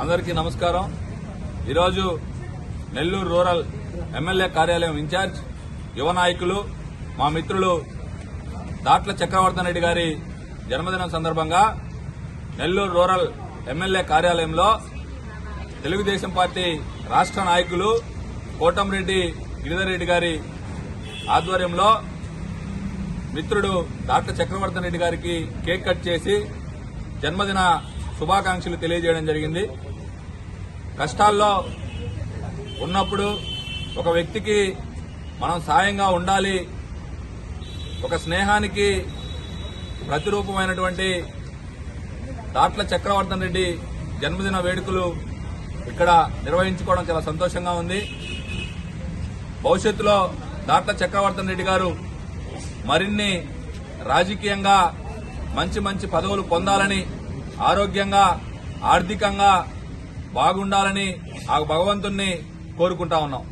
అందరికీ నమస్కారం. ఈరోజు నెల్లూరు రూరల్ ఎమ్మెల్యే కార్యాలయం ఇన్ఛార్జ్ యువ నాయకులు మా మిత్రులు దాట్ల చక్రవర్ధన్ రెడ్డి గారి జన్మదినం సందర్భంగా నెల్లూరు రూరల్ ఎమ్మెల్యే కార్యాలయంలో తెలుగుదేశం పార్టీ రాష్ట్ర నాయకులు కోటంరెడ్డి గిరిధర్ రెడ్డి గారి ఆధ్వర్యంలో మిత్రుడు డాక్టర్ చక్రవర్ధన్ రెడ్డి గారికి కేక్ కట్ చేసి జన్మదిన శుభాకాంక్షలు తెలియజేయడం జరిగింది. కష్టాల్లో ఉన్నప్పుడు ఒక వ్యక్తికి మనం సాయంగా ఉండాలి ఒక స్నేహానికి ప్రతిరూపమైనటువంటి దాట్ల చక్రవర్ధన్ రెడ్డి జన్మదిన వేడుకలు ఇక్కడ నిర్వహించుకోవడం చాలా సంతోషంగా ఉంది. భవిష్యత్తులో దాట్ల చక్రవర్ధన్ రెడ్డి గారు మరిన్ని రాజకీయంగా మంచి మంచి పదవులు పొందాలని ఆరోగ్యంగా ఆర్థికంగా బాగుండాలని ఆ భగవంతుణ్ణి కోరుకుంటా ఉన్నాం.